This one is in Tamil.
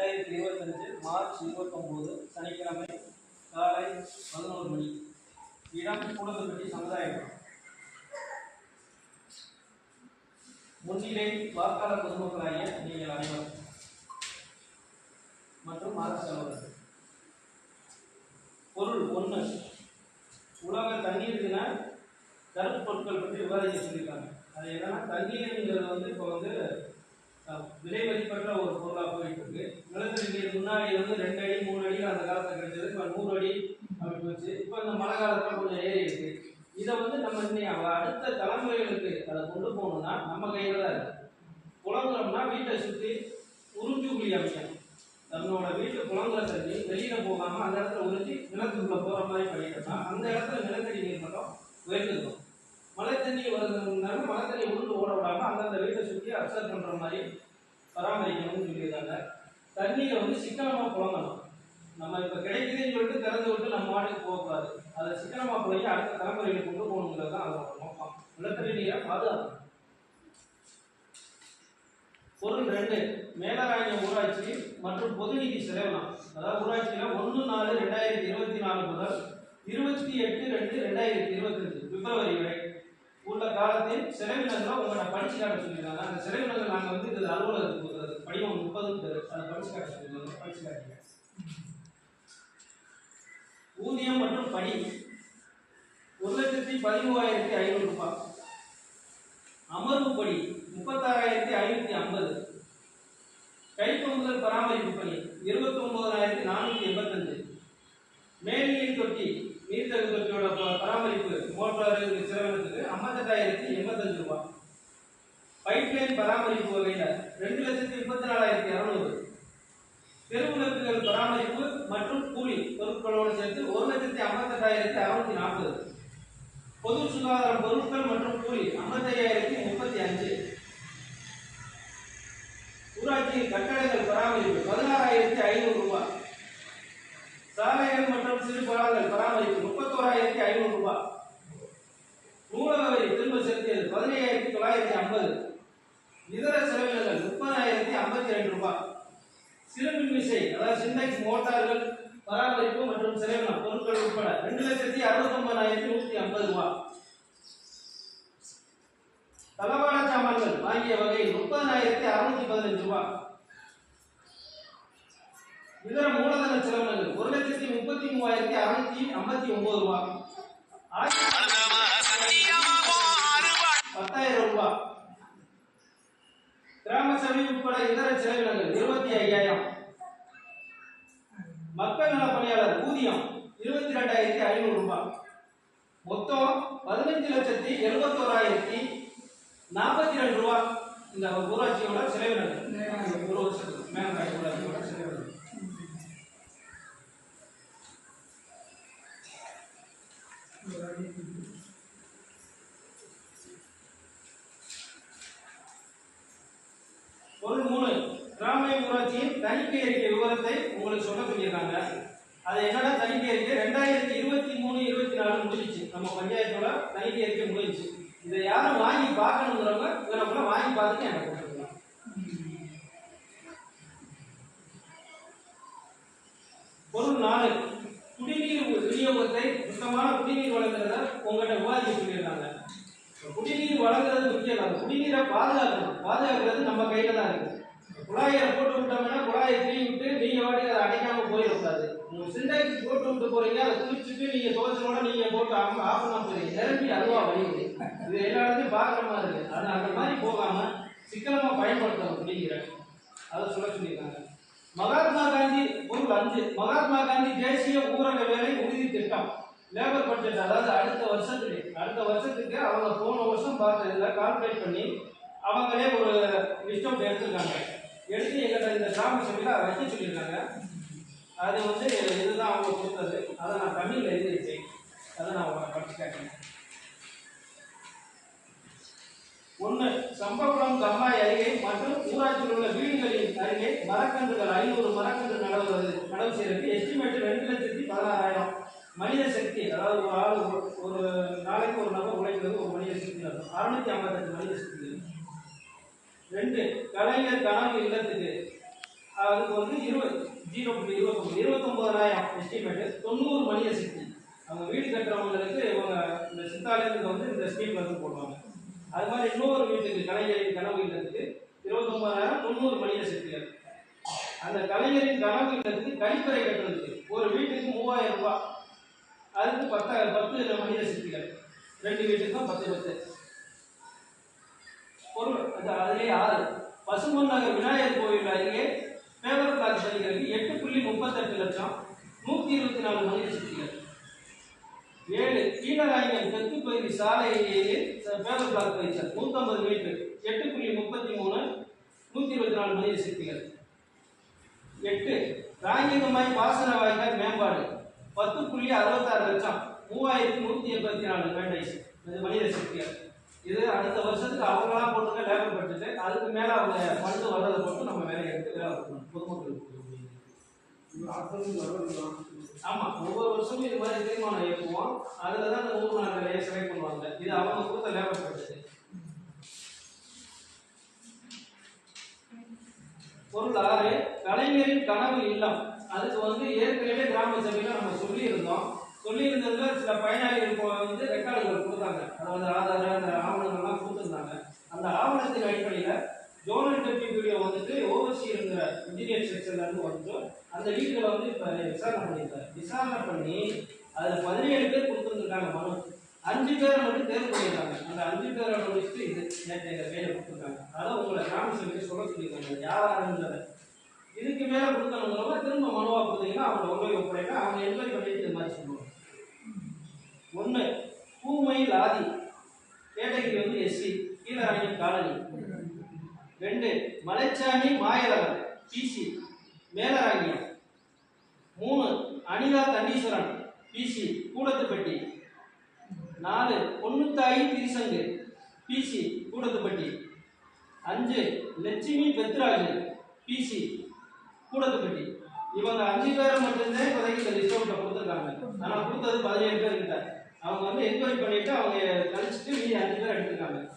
ரெண்டாயிரத்தி இருபத்தஞ்சு மார்ச் இருபத்தொம்போது சனிக்கிழமை காலை பதினோரு மணி. இடம் கூடத்துப்பட்டி சமுதாயம் முன்னிலை வாக்காளர் பொதுமக்களாகிய நீங்கள் அனைவரும் மற்றும் அரசு அலுவலர்கள். பொருள் ஒன்று உலக தண்ணீர் தின கருப்பு பொருட்கள் பற்றி விவாதிக்க சொல்லியிருக்காங்க. அது என்னன்னா தண்ணீருங்கிறது வந்து இப்போ வந்து விலை மதிப்பற்ற ஒரு பொருளாக போயிட்டு இருக்கு நிலத்தடி நீர் முன்னாடி வந்து ரெண்டு அடி மூணு அடி அந்த காலத்தில் கிடைச்சது. இப்போ நூறு அடி அப்படி போச்சு. இப்போ இந்த மழை காலத்தில் கொஞ்சம் ஏறி இருக்கு. இதை வந்து நம்ம இன்னைக்கு அடுத்த தலைமுறைகளுக்கு அதை கொண்டு போகணும்னா நம்ம கையில் தான் இருக்கு. குளங்குறோம்னா வீட்டை சுற்றி உறிஞ்சுக்குழி அமைக்கணும். நம்மளோட வீட்டு குளங்குற தண்ணி வெளியில போகாம அந்த இடத்துல உறிஞ்சி நிலத்துக்குள்ள போற மாதிரி பண்ணிட்டோம்னா அந்த இடத்துல நிலத்தடி நீர் மட்டும் உயர்ந்துருக்கும். மழை தண்ணி வருதுனால மழை தண்ணி உருண்டு ஓட விடாம அந்தந்த வீட்டை சுற்றி அப்சர்வ் பண்ற மாதிரி பராமரிக்கணும்னு சொல்லியிருக்காங்க. தண்ணியை வந்து சிக்கனமாக புழங்கணும். நம்ம இப்போ கிடைக்குதுன்னு சொல்லிட்டு திறந்து விட்டு நம்ம மாட்டுக்கு போகக்கூடாது. அதை சிக்கனமாக புழங்கி அடுத்த தலைமுறையில் கொண்டு போகணுங்கிறது தான் அதோட நோக்கம். நிலத்தடி நீரை பாதுகாக்கணும். பொருள் ரெண்டு மேலராயணம் ஊராட்சி மற்றும் பொதுநிதி செலவினம் அதாவது ஊராட்சியில் ஒன்று நாலு ரெண்டாயிரத்தி இருபத்தி நாலு முதல் இருபத்தி எட்டு ரெண்டு ரெண்டாயிரத்தி இருபத்தஞ்சு பிப்ரவரி வரை காலத்தில் செலவினங்களை உங்களை படிச்சு காட்ட சொல்லியிருக்காங்க அந்த செலவினங்கள் நாங்கள் வந்து இது அலுவலகத்துக்கு கொடுக்குறது படிவம் முப்பது பேர். அதை படிச்சு காட்ட சொல்லியிருக்காங்க படிச்சு காட்டுங்க ஊதியம் மற்றும் பணி. ஒரு லட்சத்தி பதிமூவாயிரத்தி ஐநூறு ரூபாய். படி முப்பத்தாறாயிரத்தி ஐநூத்தி ஐம்பது. கைப்பொங்கல் பராமரிப்பு பணி இருபத்தி ஒன்பதாயிரத்தி நானூத்தி எண்பத்தஞ்சு. மேல்நீர் தொட்டி நீர்த்தகு தொட்டியோட பராமரிப்பு மோட்டார் செலவினத்துக்கு ஐம்பத்தெட்டாயிரத்தி எண்பத்தஞ்சு ரூபாய் பைப்லைன் பராமரிப்பு வகையில் ரெண்டு லட்சத்தி முப்பத்தி நாலாயிரத்தி இரநூறு தெருவிளக்குகள் பராமரிப்பு மற்றும் கூலி பொருட்களோடு சேர்த்து ஒரு லட்சத்தி ஐம்பத்தெட்டாயிரத்தி அறுநூத்தி நாற்பது. பொது சுகாதார பொருட்கள் மற்றும் கூலி ஐம்பத்தையாயிரத்தி முப்பத்தி அஞ்சு ஊராட்சி கட்டடங்கள் பராமரிப்பு பதினாறாயிரத்தி ஐநூறு ரூபாய் சாலைகள் மற்றும் சிறு பாலங்கள் பராமரிப்பு முப்பத்தோராயிரத்தி ஐநூறு ரூபாய் நூலக வரி திரும்ப செலுத்தியது பதினையாயிரத்தி தொள்ளாயிரத்தி ஐம்பது இதர செலவினங்கள் முப்பதாயிரத்தி ஐம்பத்தி ரெண்டு ரூபாய் சிறுமின் விசை அதாவது சிண்டெக்ஸ் மோட்டார்கள் பராமரிப்பு மற்றும் செலவினம் பொருட்கள் உட்பட ரெண்டு லட்சத்தி அறுபத்தொன்பதாயிரத்தி நூத்தி ஐம்பது ரூபாய் தளவாட சாமான்கள் வாங்கிய வகையில் முப்பதாயிரத்தி அறுநூத்தி பதினஞ்சு ரூபாய் இதர மூலதன செலவினங்கள் ஒரு லட்சத்தி முப்பத்தி மூவாயிரத்தி அறுநூத்தி ஐம்பத்தி ஒன்பது ரூபாய் பத்தாயிரம் ரூபாய் கிராம சபை உட்பட இதர செலவினங்கள் இருபத்தி ஐயாயிரம். மக்கள் நல பணியாளர் ஊதியம் இருபத்தி ரெண்டாயிரத்தி ஐநூறு ரூபாய். மொத்தம் பதினஞ்சு லட்சத்தி எழுபத்தோராயிரத்தி நாற்பத்தி ரெண்டு ரூபாய். இந்த ஊராட்சியோட செலவினங்கள் ஒரு வருஷத்துக்கு மேலே ஊராட்சியோட செலவினங்கள் பொருள் மூணு கிராம தணிக்கை அறிக்கை விவரத்தை உங்களுக்கு சொல்ல சொல்லியிருக்காங்க. அது என்னடா தணிக்கை அறிக்கை ரெண்டாயிரத்தி இருபத்தி மூணு இருபத்தி நாலு முடிஞ்சிச்சு. நம்ம பஞ்சாயத்தோட தணிக்கை அறிக்கை முடிஞ்சிச்சு. இதை யாரும் வாங்கி பார்க்கணுங்கிறவங்க இவரை வாங்கி பார்த்துட்டு எனக்கு கொடுத்துருக்கலாம் பொருள் நாலு குடிநீர் விநியோகத்தை சுத்தமான குடிநீர் வழங்குறத உங்கள்கிட்ட விவாதிக்க சொல்லியிருக்காங்க. குடிநீர் வழங்குறது முக்கியம். தான் குடிநீரை பாதுகாக்கணும். பாதுகாக்கிறது நம்ம கையில தான் இருக்கு. குழாயை போட்டு விட்டோம்னா குழாயை தீ விட்டு நீங்க வாட்டி அதை அடைக்காம போயிடக்கூடாது. உங்க சிண்டாய்க்கு போட்டு விட்டு போறீங்க அதை குளிச்சுட்டு நீங்க துவச்சனோட நீங்க போட்டு ஆஃப் பண்ண போறீங்க. நிரம்பி அதுவா வலியுது இது எல்லா இடத்தையும் பார்க்குற மாதிரி இருக்கு. அது அந்த மாதிரி போகாம சிக்கனமா பயன்படுத்தணும் அப்படிங்கிறேன் அதை சொல்ல சொல்லியிருக்காங்க. மகாத்மா காந்தி ஒரு அஞ்சு மகாத்மா காந்தி தேசிய ஊரக வேலை உறுதி திட்டம். லேபர் பட்ஜெட் அதாவது அடுத்த வருஷத்துக்கு அடுத்த வருஷத்துக்கு அவங்க போன வருஷம் பார்த்ததுல கால்குலேட் பண்ணி அவங்களே ஒரு லிஸ்ட் எடுத்துருக்காங்க எடுத்திருக்காங்க. எடுத்து எங்கிட்ட இந்த கிராம சொல்லி வைக்க சொல்லியிருக்காங்க. அது வந்து இதுதான் அவங்க கொடுத்தது. அதை நான் தமிழில் எழுதிருக்கேன் அதை நான் உங்களை படிச்சு காட்டினேன் ஒன்று சம்பவம் கம்மாய் அருகே மற்றும் ஊராட்சியில் உள்ள வீடுகளின் அருகே மரக்கன்றுகள் ஐநூறு மரக்கன்று நடவுவது நடவு செய்யறதுக்கு எஸ்டிமேட் ரெண்டு லட்சத்தி பதினாறாயிரம் மனித சக்தி அதாவது ஒரு ஆள் ஒரு- நாளைக்கு ஒரு நபர் உழைக்கிறது ஒரு மனித சக்தி அறுநூத்தி ஐம்பத்தஞ்சு மனித சக்தி ரெண்டு கலைஞர் கனவு இல்லத்துக்கு. அதுக்கு வந்து இருபது ஜீரோ புள்ளி இருபத்தொம்பது இருபத்தொம்பதாயிரம் எஸ்டிமேட்டு தொண்ணூறு மனித சக்தி அவங்க வீடு கட்டுறவங்களுக்கு இவங்க இந்த சித்தாலயத்துக்கு வந்து இந்த ஸ்கீம்ல இருந்து போடுவாங்க. அது மாதிரி இன்னொரு வீட்டுக்கு கலைஞரின் கனவு இல்லத்துக்கு இருபத்தொம்பதாயிரம் தொண்ணூறு மணிய சக்திகள் அந்த கலைஞரின் கனவு இல்லத்துக்கு கழிப்பறை கட்டுறதுக்கு ஒரு வீட்டுக்கு மூவாயிரம் ரூபாய். அதுக்கு பத்த பத்து மணிய சக்திகள் ரெண்டு வீட்டுக்கும் பத்து பத்து. அது ஆறு. பசும்பொன் நகர் விநாயகர் கோவில் அருகே பேப்பர் பிளாக் பதிக்கிறதுக்கு எட்டு புள்ளி முப்பத்தெட்டு லட்சம் நூற்றி இருபத்தி நாலு மனித சுற்றிகள் ஏழு கீழராயன் தெற்கு பகுதி சாலையிலேயே பேப்பர் பிளாக் வைத்தார் நூற்றம்பது மீட்டர். எட்டு புள்ளி முப்பத்தி மூணு நூற்றி இருபத்தி நாலு மனித சுற்றிகள் எட்டு ராங்கிகமாய் பாசன வாய்க்கால் மேம்பாடு. பத்து புள்ளி அறுபத்தாறு லட்சம் மூவாயிரத்தி நூற்றி எண்பத்தி நாலு மேண்டைஸ் இது மனித சக்தியாக இது அடுத்த வருஷத்துக்கு அவங்களா போட்டுக்க லேபர் பட்டுட்டு அதுக்கு மேலே அவங்க ஃபண்டு வர்றதை போட்டு நம்ம வேலையை எடுத்து வேலை பார்க்கணும் பொதுமக்களுக்கு ஆமா ஒவ்வொரு வருஷமும் இது மாதிரி தீர்மானம் ஏற்றுவோம் அதுல தான் அந்த நூறு நாள் வேலையை செலக்ட் பண்ணுவாங்க. இது அவங்க கொடுத்த லேபர் பட்டுட்டு பொருள் ஆறு கலைஞரின் கனவு இல்லம். அதுக்கு வந்து ஏற்கனவே கிராம சபையில நம்ம சொல்லி இருந்தோம் சொல்லியிருந்ததுல சில பயனாளிகள் வந்து ரெக்கார்டுகள் கொடுத்தாங்க. அதாவது ஆதார அந்த ஆவணங்கள்லாம் கொடுத்துருந்தாங்க. அந்த ஆவணத்தின் அடிப்படையில் ஜோனல் டெப்டி வீடியோ வந்துட்டு ஓவர்சீருங்கிற இன்ஜினியர் செக்ஷன்லேருந்து வந்து அந்த வீட்டில் வந்து இப்போ விசாரணை பண்ணியிருக்காரு. விசாரணை பண்ணி அதில் பதினேழு பேர் கொடுத்துருந்துருக்காங்க மனு. அஞ்சு பேரை மட்டும் தேர்வு பண்ணியிருக்காங்க. அந்த அஞ்சு பேரோட முடிச்சுட்டு இது நேற்று எங்கள் கையில் கொடுத்துருக்காங்க. அதான் உங்களை கிராம சபைக்கு சொல்ல சொல்லியிருக்காங்க. யாராருன்றத. இதுக்கு மேலே கொடுத்தவங்க திரும்ப மனுவாக கொடுத்தீங்கன்னா அவங்க உண்மை ஒப்படைக்க அவங்க என்கொயரி பண்ணிட்டு இது மாதிரி சொல்லுவாங்க. ஒண்ணு பூமை லாதி கேட்டகிரி வந்து எஸ்சி கீழராணி காலனி. ரெண்டு மலைச்சாமி மாயலவன் பிசி மேலராங்கியம் மூணு அனிதா தண்டீஸ்வரன் பிசி கூடத்துப்பட்டி. நாலு பொன்னுத்தாயி திரிசங்கு பிசி கூடத்துப்பட்டி. அஞ்சு லட்சுமி பெத்ராஜு பிசி கூடத்துப்பட்டி. இவங்க அஞ்சு பேரை மட்டும்தான் இப்போதைக்கு இந்த லிஸ்ட் கொடுத்துருக்காங்க. ஆனால் கொடுத்தது பதினேழு பேர் கிட்ட. அவங்க வந்து என்கொயரி பண்ணிட்டு அவங்க கழிச்சிட்டு மீதி அஞ்சு பேர் எடுத்திருக்காங்க.